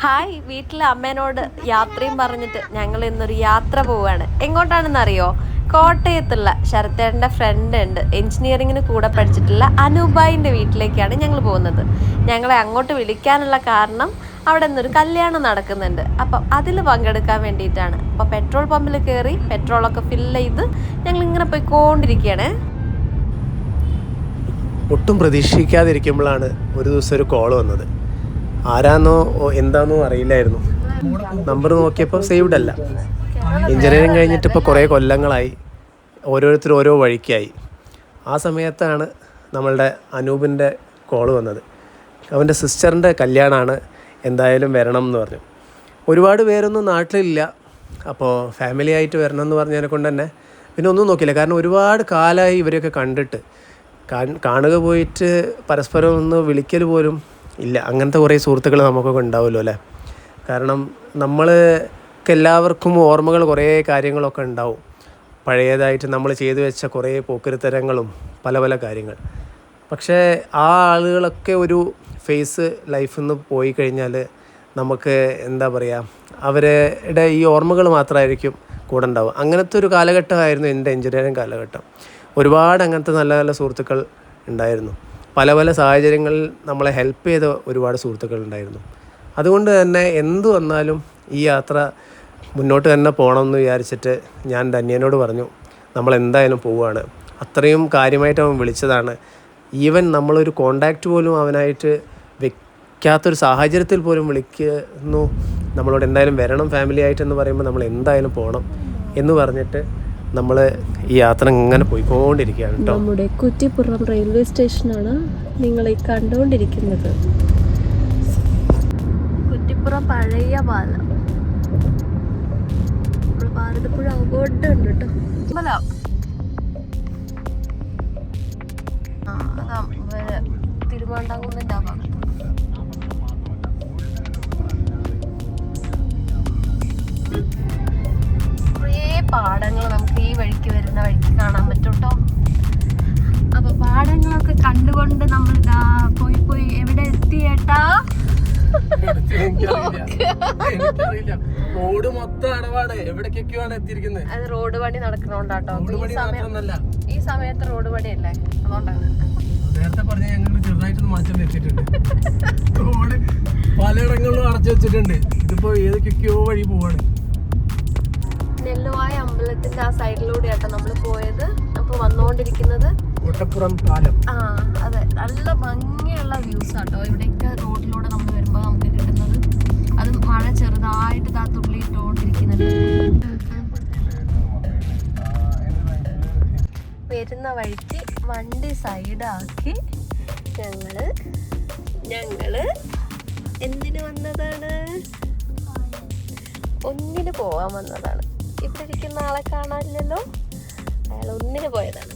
Hi വീട്ടിലെ അമ്മേനോട് യാത്രയും പറഞ്ഞിട്ട് ഞങ്ങൾ ഇന്നൊരു യാത്ര പോവാണ് എങ്ങോട്ടാണെന്ന് അറിയോ കോട്ടയത്തുള്ള ശരത്തേട്ടന്റെ ഫ്രണ്ട് ഉണ്ട്. എഞ്ചിനീയറിങ്ങിന് കൂടെ പഠിച്ചിട്ടുള്ള അനുബായിന്റെ വീട്ടിലേക്കാണ് ഞങ്ങൾ പോകുന്നത്. ഞങ്ങളെ അങ്ങോട്ട് വിളിക്കാനുള്ള കാരണം അവിടെ നിന്നൊരു കല്യാണം നടക്കുന്നുണ്ട്. അപ്പം അതിൽ പങ്കെടുക്കാൻ വേണ്ടിയിട്ടാണ്. അപ്പോൾ പെട്രോൾ പമ്പിൽ കയറി പെട്രോളൊക്കെ ഫില്ല് ചെയ്ത് ഞങ്ങൾ ഇങ്ങനെ പോയിക്കൊണ്ടിരിക്കുകയാണ്. ഒട്ടും പ്രതീക്ഷിക്കാതിരിക്കുമ്പോഴാണ് ഒരു ദിവസം ഒരു കോൾ വന്നത്. ആരാന്നോ എന്താന്നോ അറിയില്ലായിരുന്നു. നമ്പർ നോക്കിയപ്പോൾ സേവ്ഡ് അല്ല. എഞ്ചിനീയറിങ് കഴിഞ്ഞിട്ട് ഇപ്പോൾ കുറേ കൊല്ലങ്ങളായി. ഓരോരുത്തർ ഓരോ വഴിക്കായി. ആ സമയത്താണ് നമ്മളുടെ അനൂപിന്റെ കോൾ വന്നത്. അവന്റെ സിസ്റ്ററിന്റെ കല്യാണമാണ് എന്തായാലും വരണം എന്ന് പറഞ്ഞു. ഒരുപാട് പേരൊന്നും നാട്ടിലില്ല. അപ്പോൾ ഫാമിലി ആയിട്ട് വരണം എന്ന് പറഞ്ഞതിനെ കൊണ്ട് തന്നെ പിന്നെ ഒന്നും നോക്കിയില്ല. കാരണം ഒരുപാട് കാലമായി ഇവരെയൊക്കെ കണ്ടിട്ട്. കാണുക പോയിട്ട് പരസ്പരം ഒന്ന് വിളിക്കൽ പോലും ഇല്ല അങ്ങനത്തെ കുറേ സുഹൃത്തുക്കൾ നമുക്കൊക്കെ ഉണ്ടാവുമല്ലോ അല്ലേ? കാരണം നമ്മൾക്ക് എല്ലാവർക്കും ഓർമ്മകൾ കുറേ കാര്യങ്ങളൊക്കെ ഉണ്ടാവും. പഴയതായിട്ട് നമ്മൾ ചെയ്തു വെച്ച കുറേ പോക്കരുത്തരങ്ങളും പല പല കാര്യങ്ങൾ. പക്ഷേ ആ ആളുകളൊക്കെ ഒരു ഫേസ് ലൈഫിൽ നിന്ന് പോയി കഴിഞ്ഞാൽ നമുക്ക് എന്താ പറയുക അവരുടെ ഈ ഓർമ്മകൾ മാത്രമായിരിക്കും കൂടെ ഉണ്ടാവുക. അങ്ങനത്തെ ഒരു കാലഘട്ടമായിരുന്നു എന്റെ എഞ്ചിനീയറിങ് കാലഘട്ടം. ഒരുപാട് അങ്ങനത്തെ നല്ല നല്ല സുഹൃത്തുക്കൾ ഉണ്ടായിരുന്നു. പല പല സാഹചര്യങ്ങളിൽ നമ്മളെ ഹെൽപ്പ് ചെയ്ത ഒരുപാട് സുഹൃത്തുക്കളുണ്ടായിരുന്നു. അതുകൊണ്ട് തന്നെ എന്തു വന്നാലും ഈ യാത്ര മുന്നോട്ട് തന്നെ പോകണം എന്ന് വിചാരിച്ചിട്ട് ഞാൻ ധന്യനോട് പറഞ്ഞു നമ്മൾ എന്തായാലും പോവുകയാണ്. അത്രയും കാര്യമായിട്ട് അവൻ വിളിച്ചതാണ്. ഈവൻ നമ്മളൊരു കോണ്ടാക്റ്റ് പോലും അവനായിട്ട് വെക്കാത്തൊരു സാഹചര്യത്തിൽ പോലും വിളിക്കുന്നു. നമ്മളോട് എന്തായാലും വരണം ഫാമിലി ആയിട്ടെന്ന് പറയുമ്പോൾ നമ്മൾ എന്തായാലും പോകണം എന്ന് പറഞ്ഞിട്ട് നമ്മൾ ഈ യാത്ര ഇങ്ങനെ പോയിക്കൊണ്ടിരിക്കുകയാണ് കേട്ടോ. നമ്മുടെ കുറ്റിപ്പുറം റെയിൽവേ സ്റ്റേഷനാണ് നിങ്ങൾ ഈ കണ്ടുകൊണ്ടിരിക്കുന്നത് കുറ്റിപ്പുറം പഴയ പാലം നമ്മൾ ഭാരതപ്പുഴ. ആ, പാടങ്ങൾ നമുക്ക് ഈ വഴിക്ക് വരുന്ന വഴിക്ക് കാണാൻ പറ്റും കേട്ടോ അപ്പൊ പാടങ്ങളൊക്കെ കണ്ടുകൊണ്ട് നമ്മൾ ഇതാ പോയി പോയി എവിടെ എത്തിയേട്ടാ റോഡ് മൊത്തം അടവാണ്. എവിടേക്കൊക്കെയാണ് എത്തിയിരിക്കുന്നത് അത് റോഡ് പണി നടക്കണോണ്ടാട്ടോ ഈ സമയം ഈ സമയത്ത് റോഡ് പണി അല്ലേ അതുകൊണ്ടാണ് നേരത്തെ പറഞ്ഞ ഞങ്ങൾ ചെറുതായിട്ടൊന്ന് മാറ്റം വെച്ചിട്ടുണ്ട് റോഡ് പലയിടങ്ങളിലും അടച്ചു വെച്ചിട്ടുണ്ട്. ഇതിപ്പോ ഏതൊക്കെയോ വഴി പോവാണ്. നെല്ലുവായ അമ്പലത്തിന്റെ ആ സൈഡിലൂടെ ആട്ടോ നമ്മൾ പോയത്. അപ്പൊ വന്നുകൊണ്ടിരിക്കുന്നത് കോട്ടപ്പുറം പാലം. ആ അതെ. നല്ല ഭംഗിയുള്ള വ്യൂസ് ആട്ടോ ഇവിടെയൊക്കെ റോഡിലൂടെ നമ്മൾ വരുമ്പോൾ നമുക്ക് കിട്ടുന്നത്. അത് മഴ ചെറുതായിട്ട് ഇതാ തുള്ളി ഇട്ടുകൊണ്ടിരിക്കുന്നുണ്ട് വരുന്ന വഴിക്ക് വണ്ടി സൈഡാക്കി ഞങ്ങൾ ഞങ്ങൾ എന്തിനു വന്നതാണ്? ഒന്നിന് പോവാൻ വന്നതാണ്. ഇവിടെ ഇരിക്കുന്ന ആളെ കാണാനില്ലല്ലോ അയാൾ ഒന്നിന് പോയതാണ്.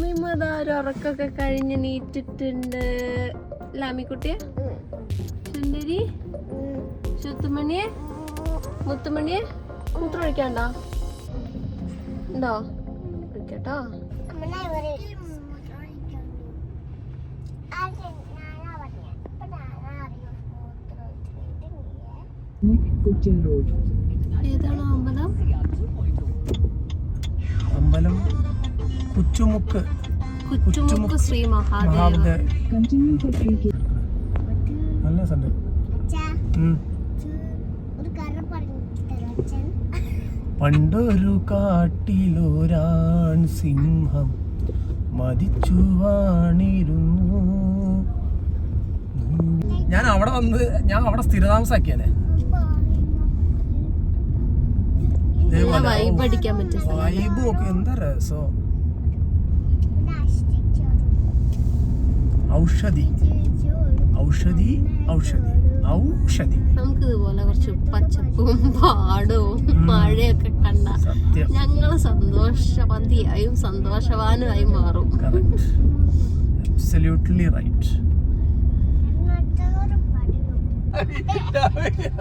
മിമ്മതാ ഒരു ഉറക്കൊക്കെ കഴിഞ്ഞ് നീറ്റിട്ടുണ്ട്. ലാമിക്കുട്ടിയെ? ചുണ്ടരി ശുത്തുമണിയെ മുത്തുമണിയെ? മൂത്രം ഒഴിക്കണ്ടോ? ഉണ്ടോ? ഒഴിക്കട്ടോ. ഏതാണ് അമ്പലം? അമ്പലം കുച്ചുമുക്ക്. കുച്ചുമുക്ക് ശ്രീ മഹാദേവ നല്ല സ്ഥലം പണ്ടൊരു കാട്ടിലൊരാൺ സിംഹം മതിച്ചു വാണിരുന്നു ഞാൻ അവിടെ വന്ന് ഞാൻ അവിടെ സ്ഥിരതാമസാക്കിയാനെ നല്ല വൈബ് അടിക്കാൻ പറ്റിയ വൈബ് നോക്ക് എന്താ രസോ? ഔഷധി. ഔഷധി ഔഷധി ഔഷധി. നമുക്ക് ഇതുപോലെ കുറച്ച് പച്ചപ്പും പാടവും മഴയൊക്കെ കണ്ട സത്യം. ഞങ്ങൾ സന്തോഷവന്തിയായും സന്തോഷവാനുമായി മാറും. അബ്സല്യൂട്ട്ലി റൈറ്റ് ചമ്മിയാണ്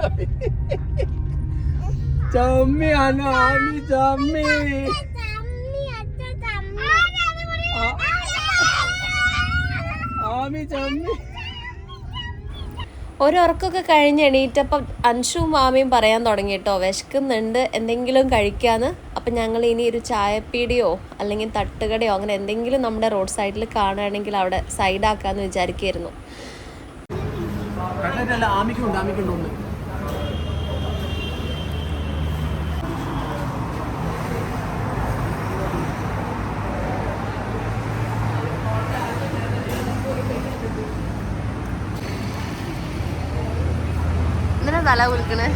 ആമി ചമ്മി ആമി ചമ്മി. ഒരുറക്കൊക്കെ കഴിഞ്ഞ് എണീറ്റപ്പം അൻഷും മാമിയും പറയാൻ തുടങ്ങി കേട്ടോ വിശക്കുന്നുണ്ട് എന്തെങ്കിലും കഴിക്കാന്ന്. അപ്പം ഞങ്ങൾ ഇനി ഒരു ചായപ്പീടിയോ അല്ലെങ്കിൽ തട്ടുകടയോ അങ്ങനെ എന്തെങ്കിലും നമ്മുടെ റോഡ് സൈഡിൽ കാണുകയാണെങ്കിൽ അവിടെ സൈഡാക്കാന്ന് വിചാരിക്കായിരുന്നു കട്ട്ലറ്റല്ല ആമിക്കുണ്ട് ആമിക്കുണ്ട് ഒന്ന് ഇന്നലെ തല കുലുക്കണേ.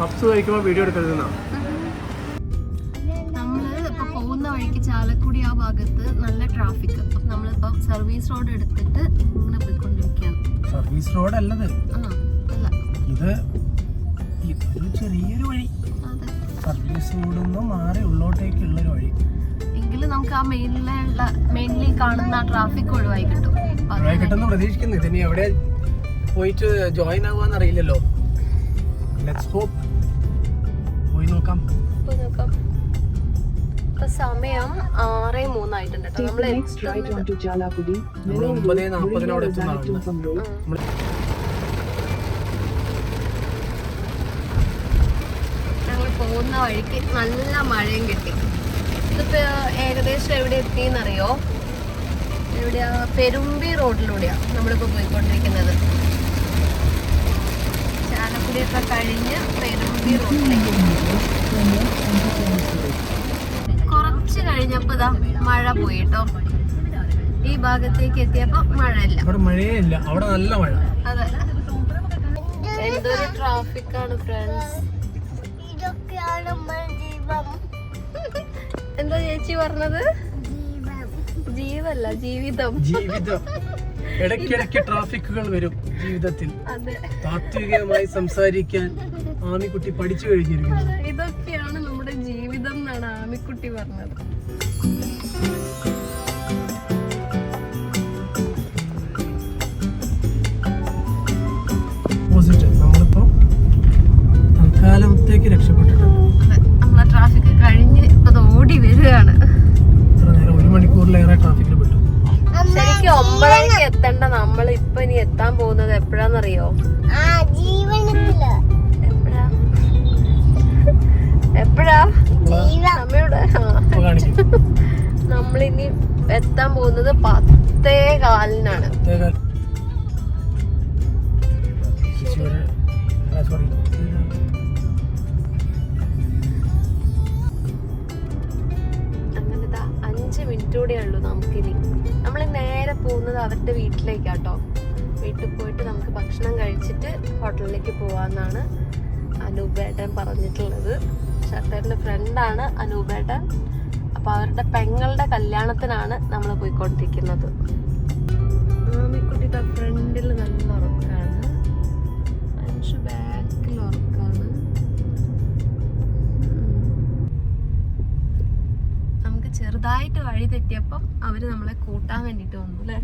പപ്സ് കഴിക്കുമ്പോൾ വീഡിയോ എടുക്കരുതെന്നാ? നമ്മൾ ഇപ്പൊ പോകുന്ന വഴിക്ക് ചാലക്കുടി ആ ഭാഗത്ത് നല്ല ട്രാഫിക് അപ്പൊ നമ്മളിപ്പോ സർവീസ് റോഡ് എടുത്തിട്ട് ഇങ്ങനെ പോയിക്കൊണ്ടിരിക്കുകയാണ്. സർവീസ് റോഡ് അല്ലത്. ആ അല്ല. ഇത് ഒരു ചെറിയൊരു വഴി. സർവീസ് റോഡിൽ നിന്ന് മാറി ഉള്ളോട്ടേക്കുള്ളൊരു വഴി. എങ്കിലും നമുക്ക് ആ മെയിനിലുള്ള മെയിൻലി കാണുന്ന ട്രാഫിക് ഒഴിവായി കിട്ടും. കിട്ടുന്ന പ്രതീക്ഷിക്കുന്നു. ഇതിനി എവിടെ പോയിട്ട് ജോയിൻ ആവാന്ന് അറിയില്ലല്ലോ ലെറ്റ്സ് ഹോപ്പ് പോയി നോക്കാം. ഇപ്പൊ നോക്കാം. ഇപ്പൊ സമയം ആറേ മൂന്നായിട്ടുണ്ട് നമ്മൾ ഒമ്പതേ എത്തുന്നതാണ്. പോകുന്ന വഴിക്ക് നല്ല മഴയും കിട്ടി. ഇതിപ്പോ ഏകദേശം എവിടെ എത്തിയെന്നറിയോ? എവിടെയാ? പെരുമ്പി റോഡിലൂടെയാ നമ്മളിപ്പോ പോയിക്കൊണ്ടിരിക്കുന്നത്. ചാലക്കുടിയൊക്കെ കഴിഞ്ഞ് പെരുമ്പി റോഡിലേക്ക് കുറച്ച് കഴിഞ്ഞപ്പോ ഇതാ മഴ പോയി കേട്ടോ ഈ ഭാഗത്തേക്ക് എത്തിയപ്പോ മഴയില്ല. അവിടെ മഴയേ ഇല്ല അവിടെ നല്ല മഴ. അതെ. എന്തൊരു ട്രാഫിക് ആണ് ഫ്രണ്ട്സ് എന്താ ചേച്ചി പറഞ്ഞത്? ജീവല്ല ജീവിതം. ജീവിതം. ഇടയ്ക്കിടയ്ക്ക് ട്രാഫിക്കുകൾ വരും. ജീവിതത്തിൽ താത്വികമായി സംസാരിക്കാൻ ആമിക്കുട്ടി പഠിച്ചു കഴിഞ്ഞിരിക്കുന്നു. ഇതൊക്കെയാണ് നമ്മുടെ ജീവിതം എന്നാണ് ആമിക്കുട്ടി പറഞ്ഞത്. ഇനി എത്താൻ പോകുന്നത് എപ്പോഴാന്നറിയോ? എപ്പോഴാ? എപ്പോഴാ? സമയുടെ ഇപ്പൊ കാണിക്കും. നമ്മളിനി എത്താൻ പോകുന്നത് പത്തേ കാലിനാണ്. പ്രത്യേക ശിശുവിന് സോറി അങ്ങനെ അഞ്ച് മിനിറ്റ് നമുക്കിനി. നമ്മൾ നേരെ പോകുന്നത് അവരുടെ വീട്ടിലേക്കാട്ടോ. വീട്ടിൽ പോയിട്ട് നമുക്ക് ഭക്ഷണം കഴിച്ചിട്ട് ഹോട്ടലിലേക്ക് പോവാന്നാണ് അനൂപേട്ടൻ പറഞ്ഞിട്ടുള്ളത്. ഷട്ടറിന്റെ ഫ്രണ്ടാണ് അനൂപേട്ടൻ. അപ്പൊ അവരുടെ പെങ്ങളുടെ കല്യാണത്തിനാണ് നമ്മൾ പോയിക്കൊണ്ടിരിക്കുന്നത്. ഉറക്കാണ്. നമുക്ക് ചെറുതായിട്ട് വഴി തെറ്റിയപ്പം അവർ നമ്മളെ കൂട്ടാൻ വേണ്ടിട്ട് വന്നു അല്ലേ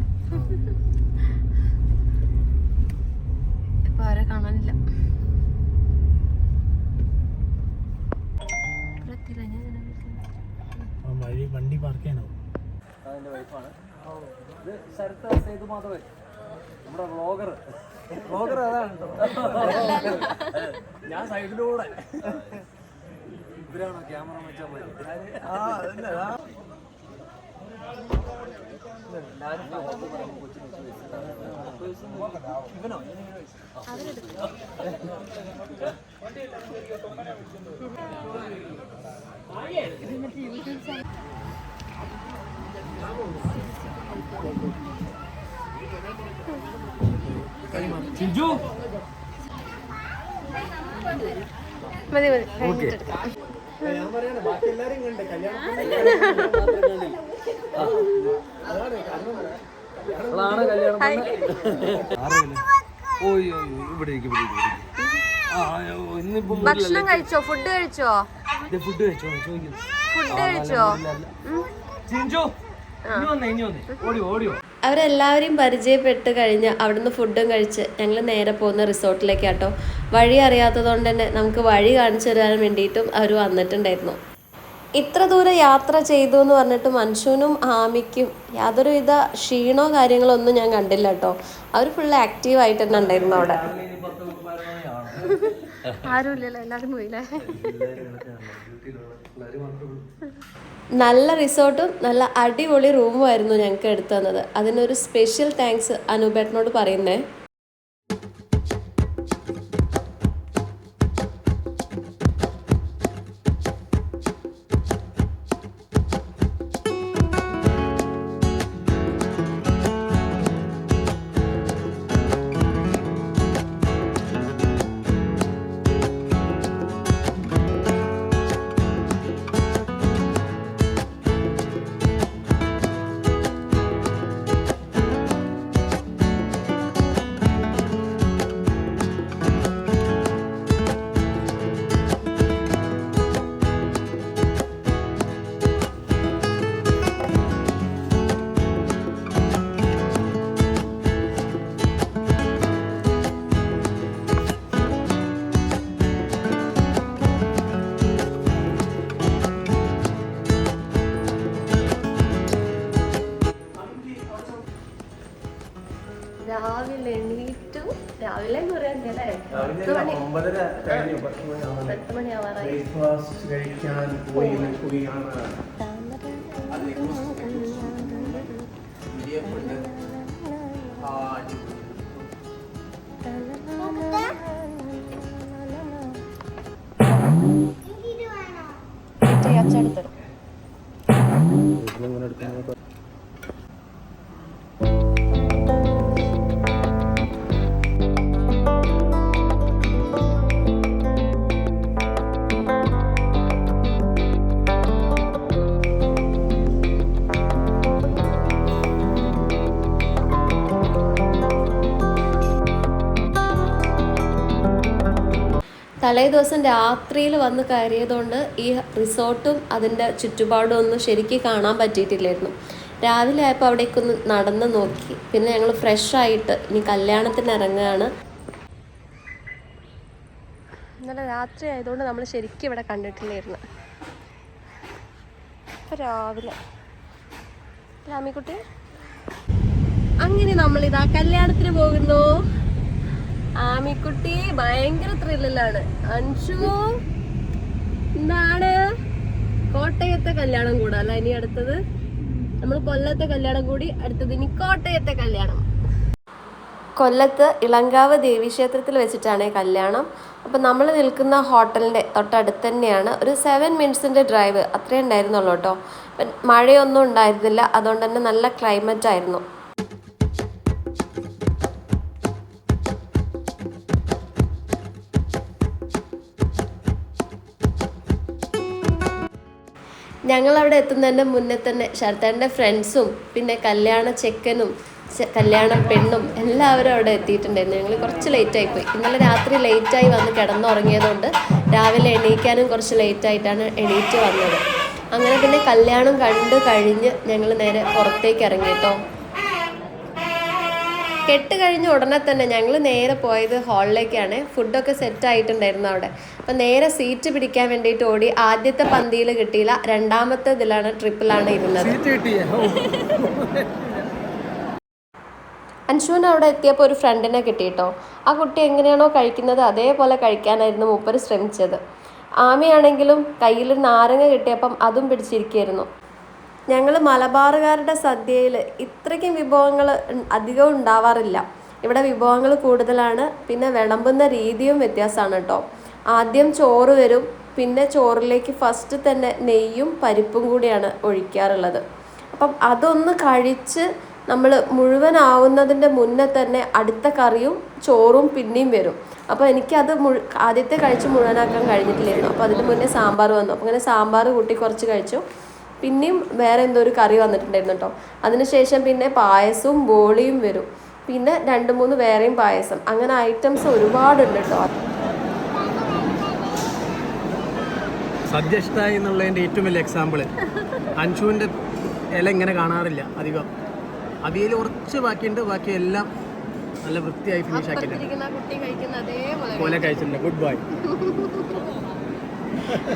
ഇപ്പൊ അവരെ കാണാനില്ല ഇവിടെ തിരഞ്ഞ ജനം നിൽക്കുന്നു. വഴി വണ്ടി പാർക്ക് ചെയ്യണോ ഞാൻ സൈഡിലൂടെ ഇവരാണോ ക്യാമറ ഇവനോ ചിഞ്ചു മതി മതി കഴിഞ്ഞിട്ടെടുക്കാം. ഞാൻ പറയാണ് ബാക്കി എല്ലാരും മതി മതി. അതാണ് കല്യാണം ഓയ് ഓയ് ഇവിടെ ഇന്നിപ്പോ ഭക്ഷണം കഴിച്ചോ? ഫുഡ് കഴിച്ചോ? ഫുഡ് കഴിച്ചോ ഫുഡ് കഴിച്ചോ? ചിഞ്ചു. അവരെല്ലാവരെയും പരിചയപ്പെട്ട് കഴിഞ്ഞ് അവിടുന്ന് ഫുഡും കഴിച്ച് ഞങ്ങൾ നേരെ പോകുന്ന റിസോർട്ടിലേക്കാട്ടോ വഴി അറിയാത്തതുകൊണ്ട് തന്നെ നമുക്ക് വഴി കാണിച്ചു തരാൻ വേണ്ടിയിട്ടും അവർ വന്നിട്ടുണ്ടായിരുന്നു. ഇത്ര ദൂരെ യാത്ര ചെയ്തു എന്ന് പറഞ്ഞിട്ട് മൻഷൂനും ആമിക്കും യാതൊരുവിധ ക്ഷീണോ കാര്യങ്ങളോ ഒന്നും ഞാൻ കണ്ടില്ല കേട്ടോ അവർ ഫുള്ള് ആക്റ്റീവ് ആയിട്ട് തന്നെ ഉണ്ടായിരുന്നു അവിടെ. ആരുമില്ലല്ലോ എല്ലാവരും നല്ല റിസോർട്ടും നല്ല അടിപൊളി റൂമും ആയിരുന്നു ഞങ്ങൾക്ക് എടുത്തു തന്നത്. അതിനൊരു സ്പെഷ്യൽ താങ്ക്സ് അനൂപേട്ടനോട് പറയുന്നേ. രാവിലെ എണീറ്റു. രാവിലെ എന്ന് പറയാൻ പത്ത് മണിയാവാറായി ബ്രേക്ക്ഫാസ്റ്റ് തലേ ദിവസം രാത്രിയിൽ വന്ന് കയറിയതുകൊണ്ട് ഈ റിസോർട്ടും അതിന്റെ ചുറ്റുപാടും ഒന്നും ശരിക്കും കാണാൻ പറ്റിയിട്ടില്ലായിരുന്നു. രാവിലെ ആയപ്പോൾ അവിടേക്കൊന്ന് നടന്ന് നോക്കി. പിന്നെ ഞങ്ങൾ ഫ്രഷ് ആയിട്ട് ഇനി കല്യാണത്തിന് ഇറങ്ങുകയാണ്. ഇന്നലെ രാത്രി ആയതുകൊണ്ട് നമ്മൾ ശരിക്കും ഇവിടെ കണ്ടിട്ടില്ലായിരുന്നു. രാവിലെ. രാമിക്കുട്ടി? അങ്ങനെ നമ്മളിതാ കല്യാണത്തിന് പോകുന്നു. ആമിക്കുട്ടി ഭയങ്കര ത്രില്ലിലാണ്. അൻഷു എന്താണ്? കോട്ടയത്തെ കല്യാണം കൂടാ ഇനി അടുത്തത്? നമ്മൾ കൊല്ലത്തെ കല്യാണം കൂടി അടുത്തത് ഇനി കോട്ടയത്തെ കല്യാണം. കൊല്ലത്ത് ഇളങ്കാവ് ദേവീക്ഷേത്രത്തിൽ വെച്ചിട്ടാണ് കല്യാണം. അപ്പം നമ്മൾ നിൽക്കുന്ന ഹോട്ടലിന്റെ തൊട്ടടുത്ത് തന്നെയാണ്. ഒരു സെവൻ മിനിറ്റ്സിന്റെ ഡ്രൈവ് അത്രയേ ഉണ്ടായിരുന്നുള്ളൂ കേട്ടോ. മഴയൊന്നും ഉണ്ടായിരുന്നില്ല. അതുകൊണ്ട് തന്നെ നല്ല ക്ലൈമറ്റ് ആയിരുന്നു. ഞങ്ങൾ അവിടെ എത്തുന്നതിന്റെ മുന്നേ തന്നെ ശരത്തേന്റെ ഫ്രണ്ട്സും പിന്നെ കല്യാണ ചെക്കനും കല്യാണ പെണ്ണും എല്ലാവരും അവിടെ എത്തിയിട്ടുണ്ടായിരുന്നു. ഞങ്ങൾ കുറച്ച് ലേറ്റായി പോയി. ഇന്നലെ രാത്രി ലേറ്റായി വന്ന് കിടന്നുറങ്ങിയതുകൊണ്ട് രാവിലെ എണീക്കാനും കുറച്ച് ലേറ്റായിട്ടാണ് എണീറ്റ് വന്നത്. അങ്ങനെ പിന്നെ കല്യാണം കണ്ട് കഴിഞ്ഞ് ഞങ്ങൾ നേരെ പുറത്തേക്ക് ഇറങ്ങി കേട്ടോ. കെട്ട് കഴിഞ്ഞ ഉടനെ തന്നെ ഞങ്ങൾ നേരെ പോയത് ഹാളിലേക്കാണ്. ഫുഡൊക്കെ സെറ്റ് ആയിട്ടുണ്ടായിരുന്നു അവിടെ. അപ്പം നേരെ സീറ്റ് പിടിക്കാൻ വേണ്ടിയിട്ട് ഓടി ആദ്യത്തെ പന്തിയിൽ കിട്ടിയില്ല രണ്ടാമത്തെ ഇതിലാണ് ട്രിപ്പിലാണ് ഇരുന്നത്. അൻഷുവിന് അവിടെ എത്തിയപ്പോൾ ഒരു ഫ്രണ്ടിനെ കിട്ടിയിട്ടോ. ആ കുട്ടി എങ്ങനെയാണോ കഴിക്കുന്നത് അതേപോലെ കഴിക്കാനായിരുന്നു മൂപ്പർ ശ്രമിച്ചത്. ആമയാണെങ്കിലും കയ്യിൽ നാരങ്ങ കിട്ടിയപ്പം അതും പിടിച്ചിരിക്കുകയായിരുന്നു ഞങ്ങൾ മലബാറുകാരുടെ സദ്യയിൽ ഇത്രയ്ക്കും വിഭവങ്ങൾ അധികം ഉണ്ടാവാറില്ല. ഇവിടെ വിഭവങ്ങൾ കൂടുതലാണ് പിന്നെ വിളമ്പുന്ന രീതിയും വ്യത്യാസമാണ് കേട്ടോ ആദ്യം ചോറ് വരും പിന്നെ ചോറിലേക്ക് ഫസ്റ്റ് തന്നെ നെയ്യും പരിപ്പും കൂടിയാണ് ഒഴിക്കാറുള്ളത്. അപ്പം അതൊന്ന് കഴിച്ച് നമ്മൾ മുഴുവനാവുന്നതിന്റെ മുന്നേ തന്നെ അടുത്ത കറിയും ചോറും പിന്നെയും വരും. അപ്പോൾ എനിക്കത് മു ആദ്യത്തെ കഴിച്ച് മുഴുവനാക്കാൻ കഴിഞ്ഞിട്ടില്ലായിരുന്നു. അപ്പോൾ അതിന് മുന്നേ സാമ്പാർ വന്നു. അപ്പോൾ അങ്ങനെ സാമ്പാർ കൂട്ടി കുറച്ച് കഴിച്ചു. പിന്നെയും വേറെ എന്തോ ഒരു കറി വന്നിട്ടുണ്ടായിരുന്നു കേട്ടോ. അതിനുശേഷം പിന്നെ പായസവും ബോളിയും വരും. പിന്നെ രണ്ട് മൂന്ന് വേറെയും പായസം. അങ്ങനെ ഐറ്റംസ് ഒരുപാടുണ്ട് കേട്ടോ. സദ്യഷ്ട എന്നുള്ളതിന്റെ ഏറ്റവും വലിയ എക്സാമ്പിൾ അൻഷുവിന്റെ ഇല ഇങ്ങനെ കാണാറില്ല അധികം. അവിയൽ കുറച്ച് ബാക്കിയുണ്ട്. ബാക്കി എല്ലാം നല്ല വൃത്തിയായി ഫിനിഷ് ആക്കിയിട്ടുണ്ട്. കുട്ടി കഴിക്കുന്ന അതേപോലെ. പോലെ കഴിച്ചിട്ടുണ്ട്. ഗുഡ് ബൈ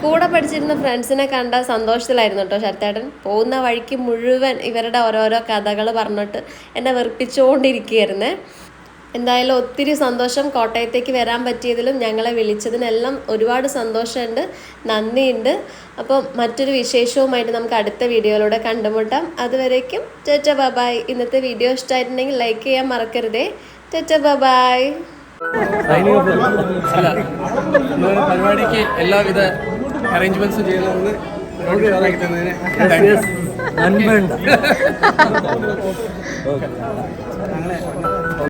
കൂടെ പഠിച്ചിരുന്ന ഫ്രണ്ട്സിനെ കണ്ട സന്തോഷത്തിലായിരുന്നു കേട്ടോ ശരത്തേട്ടൻ. പോകുന്ന വഴിക്ക് മുഴുവൻ ഇവരുടെ ഓരോരോ കഥകൾ പറഞ്ഞിട്ട് എന്നെ വെറുപ്പിച്ചുകൊണ്ടിരിക്കുകയായിരുന്നേ. എന്തായാലും ഒത്തിരി സന്തോഷം കോട്ടയത്തേക്ക് വരാൻ പറ്റിയതിലും ഞങ്ങളെ വിളിച്ചതിനെല്ലാം ഒരുപാട് സന്തോഷമുണ്ട് നന്ദിയുണ്ട്. അപ്പോൾ മറ്റൊരു വിശേഷവുമായിട്ട് നമുക്ക് അടുത്ത വീഡിയോയിലൂടെ കണ്ടുമുട്ടാം. അതുവരേക്കും ചേച്ച ബബായ് ഇന്നത്തെ വീഡിയോ ഇഷ്ടമായിട്ടുണ്ടെങ്കിൽ ലൈക്ക് ചെയ്യാൻ മറക്കരുതേ. ചേച്ച ബബായ് അല്ല പരിപാടിക്ക് എല്ലാവിധ അറേഞ്ച്മെന്റ്സും ചെയ്യണമെന്ന് തന്നതിന് നന്മയുണ്ട് ഞങ്ങളെ